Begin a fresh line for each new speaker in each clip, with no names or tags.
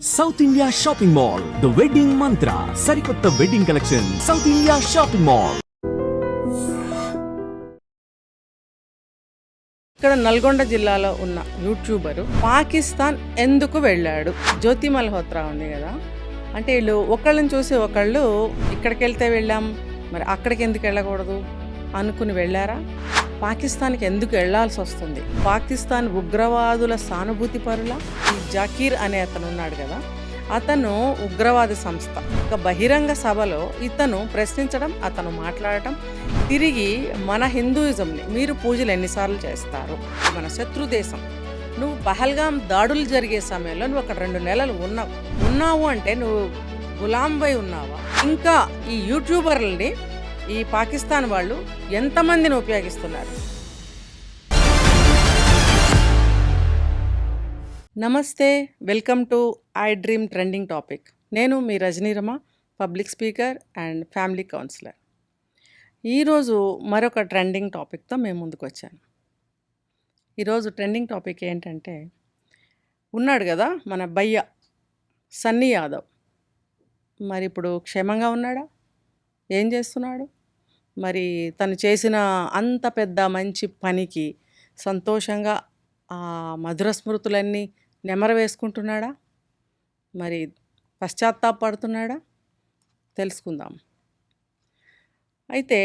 South India shopping mall the wedding Mantra సరికొత్త wedding collection south India shopping mall
ఇక్కడ నల్గొండ జిల్లాలో ఉన్న YouTuber Pakistan ఎందుకు వెళ్ళాడు? జ్యోతి మల్హోత్రా ఉంది కదా. అంటే వీళ్ళు ఒకళ్ళని చూసి ఒకళ్ళు ఇక్కడికి వెళ్తే వెళ్ళాం మరి అక్కడికి ఎందుకు వెళ్ళకూడదు? అనుకుని వెళ్ళారా? పాకిస్తాన్కి ఎందుకు వెళ్ళాల్సి వస్తుంది? పాకిస్తాన్ ఉగ్రవాదుల సానుభూతి పరుల? ఈ జాకీర్ అనే అతను ఉన్నాడు కదా అతను ఉగ్రవాద సంస్థ. ఒక బహిరంగ సభలో ఇతను ప్రశ్నించడం అతను మాట్లాడటం తిరిగి మన హిందూయిజంని మీరు పూజలు ఎన్నిసార్లు చేస్తారు? మన శత్రు దేశం. నువ్వు పహల్గాం దాడులు జరిగే సమయంలో నువ్వు అక్కడ రెండు నెలలు ఉన్నావు. ఉన్నావు అంటే నువ్వు గులాంబై ఉన్నావా? ఇంకా ఈ యూట్యూబర్లని ఈ పాకిస్తాన్ వాళ్ళు ఎంతమందిని ఉపయోగిస్తున్నారు? నమస్తే welcome to I dream trending topic. నేను మీ Rajanirama public speaker and family counsellor. ఈరోజు మరొక ట్రెండింగ్ టాపిక్తో మేము ముందుకు వచ్చాను. ఈరోజు ట్రెండింగ్ టాపిక్ ఏంటంటే ఉన్నాడు కదా మన భయ్య సన్నీ యాదవ్. మరి ఇప్పుడు క్షేమంగా ఉన్నాడా? ఏం చేస్తున్నాడు? మరి తను చేసిన అంత పెద్ద మంచి పనికి సంతోషంగా ఆ మధుర స్మృతులన్నీ నెమర వేసుకుంటున్నాడా? మరి పశ్చాత్తాపడుతున్నాడా? తెలుసుకుందాం. అయితే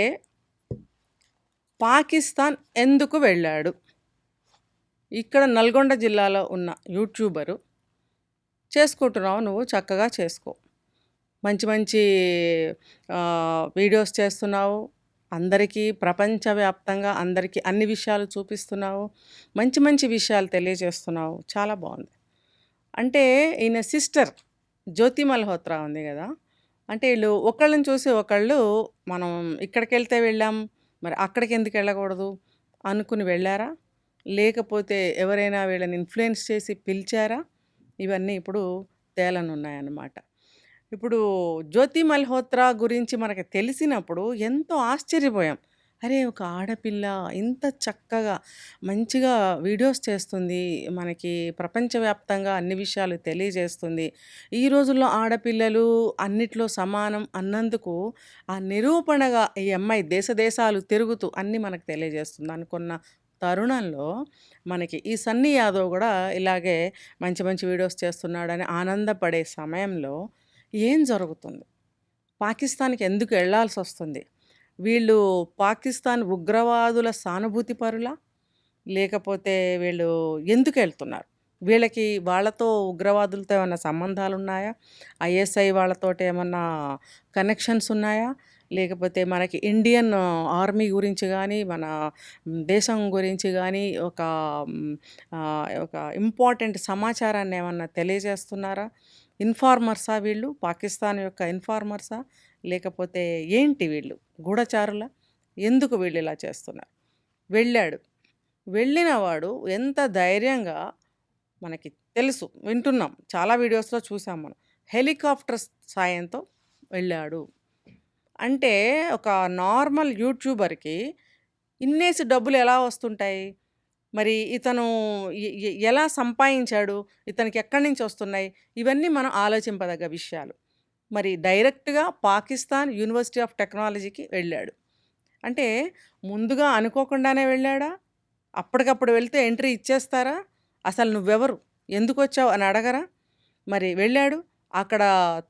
పాకిస్తాన్ ఎందుకు వెళ్ళాడు? ఇక్కడ నల్గొండ జిల్లాలో ఉన్న యూట్యూబరు చేసుకుంటున్నావు నువ్వు చక్కగా చేసుకో. మంచి మంచి వీడియోస్ చేస్తున్నావు అందరికీ ప్రపంచవ్యాప్తంగా అందరికీ అన్ని విషయాలు చూపిస్తున్నావు. మంచి మంచి విషయాలు తెలియజేస్తున్నావు. చాలా బాగుంది. అంటే ఈయన సిస్టర్ జ్యోతి మల్హోత్రా ఉంది కదా? అంటే వీళ్ళు ఒకళ్ళని చూసి ఒకళ్ళు మనం ఇక్కడికి వెళ్తే వెళ్ళాం మరి అక్కడికి ఎందుకు వెళ్ళకూడదు అనుకుని వెళ్ళారా? లేకపోతే ఎవరైనా వీళ్ళని ఇన్ఫ్లుయెన్స్ చేసి పిలిచారా? ఇవన్నీ ఇప్పుడు తేలనున్నాయన్నమాట. ఇప్పుడు జ్యోతి మల్హోత్రా గురించి మనకు తెలిసినప్పుడు ఎంతో ఆశ్చర్యపోయాం. అరే ఒక ఆడపిల్ల ఇంత చక్కగా మంచిగా వీడియోస్ చేస్తుంది. మనకి ప్రపంచవ్యాప్తంగా అన్ని విషయాలు తెలియజేస్తుంది. ఈ రోజుల్లో ఆడపిల్లలు అన్నిట్లో సమానం అన్నందుకు ఆ నిరూపణగా ఈ అమ్మాయి దేశ దేశాలు తిరుగుతూ అన్నీ మనకు తెలియజేస్తుంది. అనుకున్న తరుణంలో మనకి ఈ సన్నీ యాదవ్ కూడా ఇలాగే మంచి మంచి వీడియోస్ చేస్తున్నాడని ఆనందపడే సమయంలో ఏం జరుగుతుంది? పాకిస్తాన్కి ఎందుకు వెళ్ళాల్సి వస్తుంది? వీళ్ళు పాకిస్తాన్ ఉగ్రవాదుల సానుభూతి పరులా? లేకపోతే వీళ్ళు ఎందుకు వెళ్తున్నారు? వీళ్ళకి వాళ్ళతో ఉగ్రవాదులతో ఏమైనా సంబంధాలు ఉన్నాయా ఐఎస్ఐ వాళ్ళతో ఏమన్నా కనెక్షన్స్ ఉన్నాయా? లేకపోతే మనకి ఇండియన్ ఆర్మీ గురించి కానీ మన దేశం గురించి కానీ ఒక ఒక ఇంపార్టెంట్ సమాచారాన్ని ఏమన్నా తెలియజేస్తున్నారా? ఇన్ఫార్మర్సా వీళ్ళు? పాకిస్తాన్ యొక్క ఇన్ఫార్మర్సా? లేకపోతే ఏంటి వీళ్ళు? గూఢచారుల? ఎందుకు వీళ్ళు ఇలా చేస్తున్నారు? వెళ్ళాడు. వెళ్ళినవాడు ఎంత ధైర్యంగా మనకి తెలుసు. వింటున్నాం. చాలా వీడియోస్లో చూసాం మనం. హెలికాప్టర్ సాయంతో వెళ్ళాడు. అంటే ఒక నార్మల్ యూట్యూబర్కి ఇన్నేసి డబ్బులు ఎలా వస్తుంటాయి? మరి ఇతను ఎలా సంపాదించాడు ఇతనికి ఎక్కడి నుంచి వస్తున్నాయి ఇవన్నీ మనం ఆలోచింపదగ్గ విషయాలు. మరి డైరెక్ట్గా పాకిస్తాన్ యూనివర్సిటీ ఆఫ్ టెక్నాలజీకి వెళ్ళాడు. అంటే ముందుగా అనుకోకుండానే వెళ్ళాడా? అప్పటికప్పుడు వెళ్తే ఎంట్రీ ఇచ్చేస్తారా? అసలు నువ్వెవరు? ఎందుకు వచ్చావు అని అడగరా? మరి వెళ్ళాడు. అక్కడ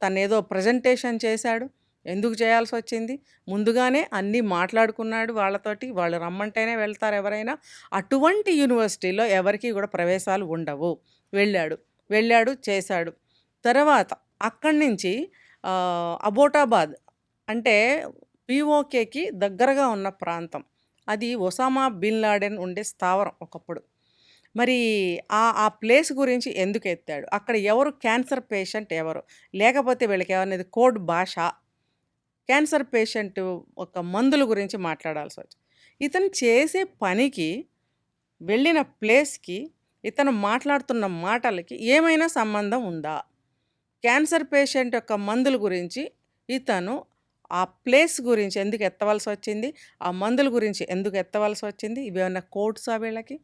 తనేదో ఏదో ప్రజెంటేషన్ చేశాడు. ఎందుకు చేయాల్సి వచ్చింది ముందుగానే అన్నీ మాట్లాడుకున్నాడు వాళ్ళతోటి. వాళ్ళు రమ్మంటేనే వెళ్తారు ఎవరైనా. అటువంటి యూనివర్సిటీలో ఎవరికీ కూడా ప్రవేశాలు ఉండవు. వెళ్ళాడు. వెళ్ళాడు చేశాడు. తర్వాత అక్కడి నుంచి అబోటాబాద్ అంటే పిఓకేకి దగ్గరగా ఉన్న ప్రాంతం. అది ఒసామా బిన్ లాడెన్ ఉండే స్థావరం ఒకప్పుడు. మరి ఆ ఆ ప్లేస్ గురించి ఎందుకు ఎత్తాడు? అక్కడ ఎవరు క్యాన్సర్ పేషెంట్ ఎవరు? లేకపోతే వీళ్ళకి ఏమనేది కోడ్ భాష క్యాన్సర్ పేషెంట్ ఒక మందుల గురించి మాట్లాడాల్సి వచ్చింది ఇతను చేసే పనికి వెళ్ళిన ప్లేస్కి ఇతను మాట్లాడుతున్న మాటలకి ఏమైనా సంబంధం ఉందా? క్యాన్సర్ పేషెంట్ యొక్క మందుల గురించి ఇతను ఆ ప్లేస్ గురించి ఎందుకు ఎత్తవలసి వచ్చింది? ఆ మందుల గురించి ఎందుకు ఎత్తవలసి వచ్చింది? ఇవేమన్నా కోర్ట్సా వీళ్ళకి?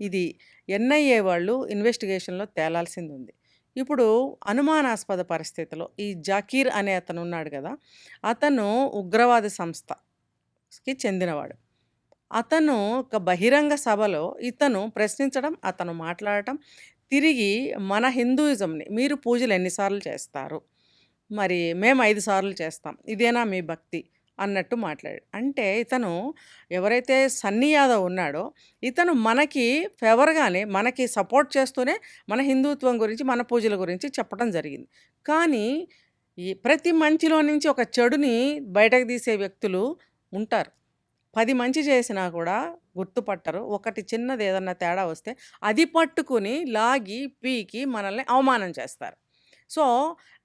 ఇది ఎన్ఐఏ వాళ్ళు ఇన్వెస్టిగేషన్లో తేలాల్సింది ఉంది. ఇప్పుడు అనుమానాస్పద పరిస్థితిలో ఈ జకీర్ అనే అతను ఉన్నాడు కదా! అతను ఉగ్రవాద సంస్థకి చెందినవాడు. అతను ఒక బహిరంగ సభలో ఇతను ప్రశ్నించడం, అతను మాట్లాడటం, తిరిగి మన హిందూయిజంని మీరు పూజలు ఎన్నిసార్లు చేస్తారు? మరి మేము ఐదు సార్లు చేస్తాం. ఇదేనా మీ భక్తి? అన్నట్టు మాట్లాడాడు. అంటే ఇతను ఎవరైతే సన్నీ యాదవ్ ఉన్నాడో, ఇతను మనకి ఫేవర్‌గానే మనకి సపోర్ట్ చేస్తూనే మన హిందుత్వం గురించి, మన పూజల గురించి చెప్పటం జరిగింది. కానీ ఈ ప్రతి మంచిలో నుంచి ఒక చెడుని బయటకు తీసే వ్యక్తులు ఉంటారు. పది మంచి చేసినా కూడా గుర్తుపట్టరు. ఒకటి చిన్నది ఏదన్నా తేడా వస్తే అది పట్టుకుని లాగి, పీకి మనల్ని అవమానం చేస్తారు. సో,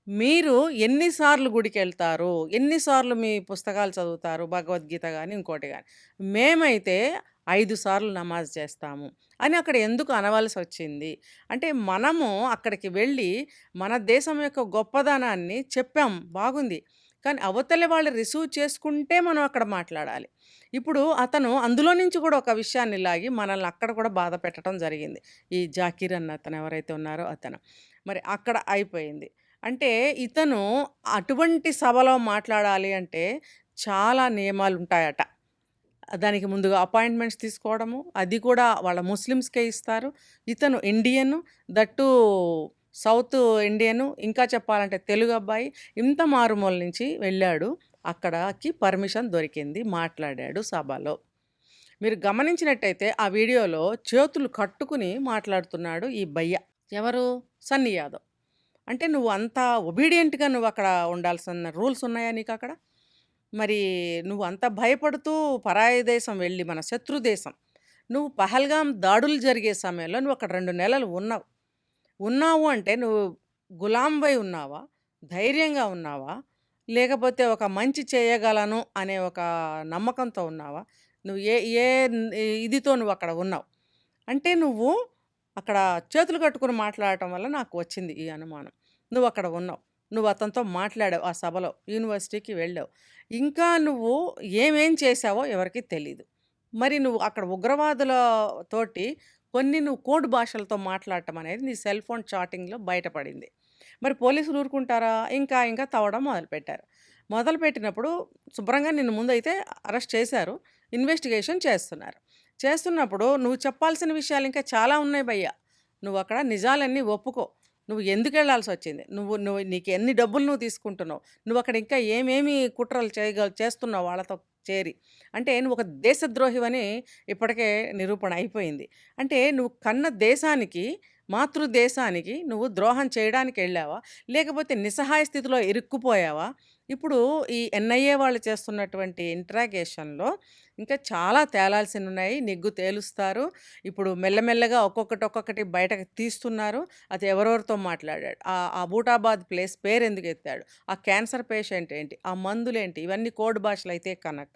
మీరు ఎన్నిసార్లు గుడికి వెళ్తారు ఎన్నిసార్లు మీ పుస్తకాలు చదువుతారు? భగవద్గీత కానీ ఇంకోటి కానీ మేమైతే ఐదు సార్లు నమాజ్ చేస్తాము. అని అక్కడ ఎందుకు అనవలసి వచ్చింది అంటే మనము అక్కడికి వెళ్ళి మన దేశం యొక్క గొప్పదనాన్ని చెప్పాం బాగుంది. కానీ అవతలి వాళ్ళు రిసీవ్ చేసుకుంటే మనం అక్కడ మాట్లాడాలి. ఇప్పుడు అతను అందులో నుంచి కూడా ఒక విషయాన్ని లాగి మనల్ని అక్కడ కూడా బాధ పెట్టడం జరిగింది. ఈ జాకీర్ అన్న అతను ఎవరైతే ఉన్నారో అతను. మరి అక్కడ అయిపోయింది. అంటే ఇతను అటువంటి సభలో మాట్లాడాలి అంటే చాలా నియమాలు ఉంటాయట దానికి ముందుగా అపాయింట్‌మెంట్స్ తీసుకోవడము, అది కూడా వాళ్ళ ముస్లిమ్స్‌కే ఇస్తారు. ఇతను ఇండియను, దట్టు సౌత్ ఇండియను, ఇంకా చెప్పాలంటే తెలుగు అబ్బాయి. ఇంత మారుమూల నుంచి వెళ్ళాడు. అక్కడకి పర్మిషన్ దొరికింది. మాట్లాడాడు సభలో. మీరు గమనించినట్టయితే ఆ వీడియోలో చేతులు కట్టుకుని మాట్లాడుతున్నాడు ఈ భయ్య ఎవరు? సన్నీ యాదవ్. అంటే నువ్వు అంత ఒబీడియంట్‌గా నువ్వు అక్కడ ఉండాల్సిన రూల్స్ ఉన్నాయా నీకు అక్కడ మరి నువ్వు అంత భయపడుతూ పరాయి దేశం వెళ్ళి మన శత్రు దేశం. నువ్వు పహల్గాం దాడులు జరిగే సమయంలో నువ్వు అక్కడ రెండు నెలలు ఉన్నావు. ఉన్నావు అంటే నువ్వు గులాంవై ఉన్నావా? ధైర్యంగా ఉన్నావా? లేకపోతే ఒక మంచి చేయగలను అనే ఒక నమ్మకంతో ఉన్నావా? నువ్వు ఏ ఏ ఇదితో నువ్వు అక్కడ ఉన్నావు? అంటే నువ్వు అక్కడ చేతులు కట్టుకొని మాట్లాడటం వల్ల నాకు వచ్చింది ఈ అనుమానం. నువ్వు అక్కడ ఉన్నావు. నువ్వు అతనితో మాట్లాడావు ఆ సభలో. యూనివర్సిటీకి వెళ్ళావు. ఇంకా నువ్వు ఏమేం చేశావో ఎవరికి తెలీదు. మరి నువ్వు అక్కడ ఉగ్రవాదుల తోటి కొన్ని నువ్వు కోడ్ భాషలతో మాట్లాడటం అనేది నీ సెల్ ఫోన్ చాటింగ్‌లో బయటపడింది. మరి పోలీసులు ఊరుకుంటారా? ఇంకా ఇంకా తవ్వడం మొదలుపెట్టారు. మొదలుపెట్టినప్పుడు శుభ్రంగా నిన్ను ముందైతే అరెస్ట్ చేశారు. ఇన్వెస్టిగేషన్ చేస్తున్నారు. చేస్తున్నప్పుడు నువ్వు చెప్పాల్సిన విషయాలు ఇంకా చాలా ఉన్నాయి భయ్యా. నువ్వు అక్కడ నిజాలన్నీ ఒప్పుకో. నువ్వు ఎందుకెళ్ళాల్సొచ్చింది? నువ్వు నువ్వు నీకు ఎన్ని డబ్బులు నువ్వు తీసుకుంటున్నావు? నువ్వు అక్కడ ఇంకా ఏమేమి కుట్రలు చేయగల చేస్తున్నావు వాళ్ళతో చేరి. అంటే నువ్వు ఒక దేశద్రోహివని ఇప్పటికే నిరూపణ అయిపోయింది. అంటే నువ్వు కన్న దేశానికి, మాతృదేశానికి నువ్వు ద్రోహం చేయడానికి వెళ్ళావా లేకపోతే నిస్సహాయ స్థితిలో ఇరుక్కుపోయావా? ఇప్పుడు ఈ ఎన్‌ఐఏ వాళ్ళు చేస్తున్నటువంటి ఇంట్రాగేషన్‌లో ఇంకా చాలా తేలాల్సినున్నాయి. నిగ్గు తేలుస్తారు. ఇప్పుడు మెల్లమెల్లగా ఒక్కొక్కటి, ఒక్కొక్కటి బయటకు తీస్తున్నారు. అది ఎవరెవరితో మాట్లాడాడు? ఆ అబూటాబాద్ ప్లేస్ పేరెందుకు ఎత్తాడు? ఆ క్యాన్సర్ పేషెంట్ ఏంటి? ఆ మందులేంటి? ఇవన్నీ కోడ్ భాషలు అయితే కనక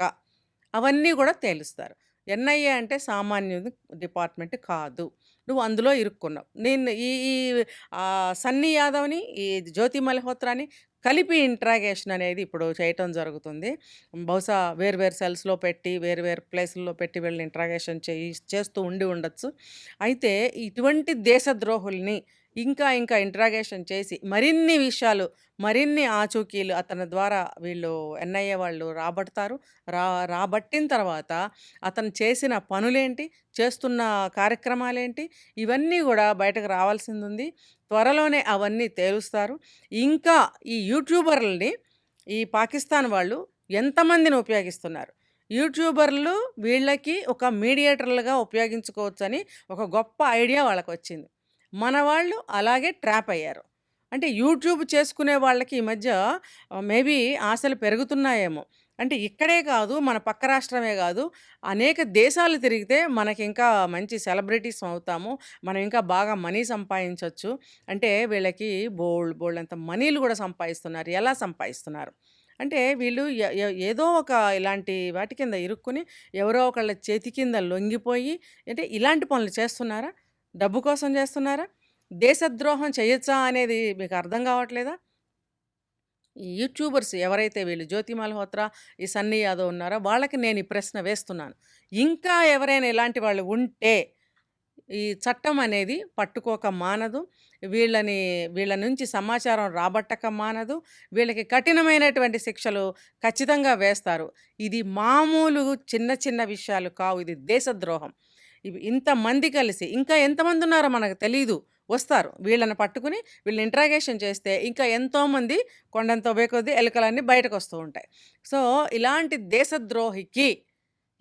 అవన్నీ కూడా తేలుస్తారు. ఎన్‌ఐఏ అంటే సామాన్య డిపార్ట్‌మెంట్ కాదు. నువ్వు అందులో ఇరుక్కున్నావు. నేను ఈ సన్నీ యాదవ్‌ని, ఈ జ్యోతి మల్హోత్రాని కలిపి ఇంట్రాగేషన్ అనేది ఇప్పుడు చేయటం జరుగుతుంది. బహుశా వేరు వేరు సెల్స్‌లో పెట్టి, వేరు వేరు ప్లేసుల్లో పెట్టి వీళ్ళని ఇంట్రాగేషన్ చేయి చేస్తూ ఉండి ఉండొచ్చు. అయితే ఇటువంటి దేశద్రోహుల్ని ఇంకా ఇంకా ఇంట్రాగేషన్ చేసి మరిన్ని విషయాలు, మరిన్ని ఆచూకీలు అతని ద్వారా వీళ్ళు ఎన్‌ఐఏ వాళ్ళు రాబడతారు. రా రాబట్టిన తర్వాత అతను చేసిన పనులేంటి? చేస్తున్న కార్యక్రమాలేంటి? ఇవన్నీ కూడా బయటకు రావాల్సిందుంది. త్వరలోనే అవన్నీ తేలుస్తారు. ఇంకా ఈ యూట్యూబర్‌లని ఈ పాకిస్తాన్ వాళ్ళు ఎంతమందిని ఉపయోగిస్తున్నారు? యూట్యూబర్లు వీళ్ళకి ఒక మీడియేటర్లుగా ఉపయోగించుకోవచ్చని ఒక గొప్ప ఐడియా వాళ్ళకొచ్చింది. మన వాళ్ళు అలాగే ట్రాప్ అయ్యారు. అంటే యూట్యూబ్ చేసుకునే వాళ్ళకి ఈ మధ్య మేబీ ఆశలు పెరుగుతున్నాయేమో. అంటే ఇక్కడే కాదు, మన పక్క రాష్ట్రమే కాదు అనేక దేశాలు తిరిగితే మనకి ఇంకా మంచి సెలబ్రిటీస్ అవుతాము. మనం ఇంకా బాగా మనీ సంపాదించవచ్చు అంటే వీళ్ళకి బోల్డ్ బోల్డ్ అంత మనీలు కూడా సంపాదిస్తున్నారు. ఎలా సంపాదిస్తున్నారు? అంటే వీళ్ళు ఏదో ఒక ఇలాంటి వాటి కింద ఇరుక్కుని ఎవరో ఒకళ్ళ చేతి కింద లొంగిపోయి అంటే ఇలాంటి పనులు చేస్తున్నారా? డబ్బు కోసం చేస్తున్నారా? దేశద్రోహం చేయొచ్చా అనేది మీకు అర్థం కావట్లేదా? ఈ యూట్యూబర్స్ ఎవరైతే వీళ్ళు జ్యోతి మల్హోత్రా, ఈ సన్నీ యాదవ్ ఉన్నారో వాళ్ళకి నేను ఈ ప్రశ్న వేస్తున్నాను. ఇంకా ఎవరైనా ఇలాంటి వాళ్ళు ఉంటే ఈ చట్టం అనేది పట్టుకోక మానదు వీళ్ళని వీళ్ళ నుంచి సమాచారం రాబట్టక మానదు వీళ్ళకి కఠినమైనటువంటి శిక్షలు ఖచ్చితంగా వేస్తారు ఇది మామూలు చిన్న చిన్న విషయాలు కావు ఇది దేశద్రోహం ఇంతమంది కలిసి ఇంకా ఎంతమంది ఉన్నారో మనకు తెలియదు వస్తారు. వీళ్ళని పట్టుకుని వీళ్ళని ఇంట్రాగేషన్ చేస్తే ఇంకా ఎంతోమంది కొండంత కొద్దీ ఎలుకలన్నీ బయటకు వస్తూ ఉంటాయి. సో ఇలాంటి దేశద్రోహికి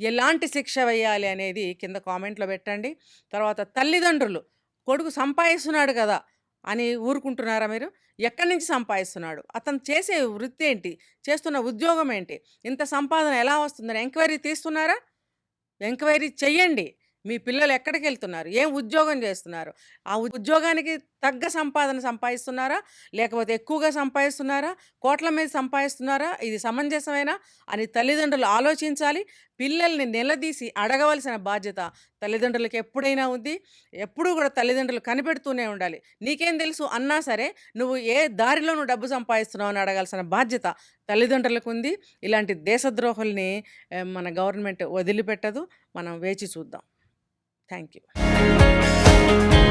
ఎలాంటి శిక్ష వేయాలి అనేది కింద కామెంట్లో పెట్టండి. తర్వాత తల్లిదండ్రులు కొడుకు సంపాదిస్తున్నాడు కదా అని ఊరుకుంటున్నారా మీరు? ఎక్కడి నుంచి సంపాదిస్తున్నాడు? అతను చేసే వృత్తి ఏంటి? చేస్తున్న ఉద్యోగం ఏంటి? ఇంత సంపాదన ఎలా వస్తుందని ఎంక్వైరీ తీస్తున్నారా? ఎంక్వైరీ చెయ్యండి. మీ పిల్లలు ఎక్కడికి వెళ్తున్నారు? ఏం ఉద్యోగం చేస్తున్నారు? ఆ ఉద్యోగానికి తగ్గ సంపాదన సంపాదిస్తున్నారా? లేకపోతే ఎక్కువగా సంపాదిస్తున్నారా? కోట్ల మీద సంపాదిస్తున్నారా? ఇది సమంజసమేనా? అని తల్లిదండ్రులు ఆలోచించాలి. పిల్లల్ని నిలదీసి అడగవలసిన బాధ్యత తల్లిదండ్రులకి ఎప్పుడైనా ఉంది. ఎప్పుడూ కూడా తల్లిదండ్రులు కనిపెడుతూనే ఉండాలి. నీకేం తెలుసు? అన్నా సరే నువ్వు ఏ దారిలో నువ్వు డబ్బు సంపాదిస్తున్నావు అని అడగాల్సిన బాధ్యత తల్లిదండ్రులకు ఉంది. ఇలాంటి దేశద్రోహుల్ని మన గవర్నమెంట్ వదిలిపెట్టదు. మనం వేచి చూద్దాం. Thank you.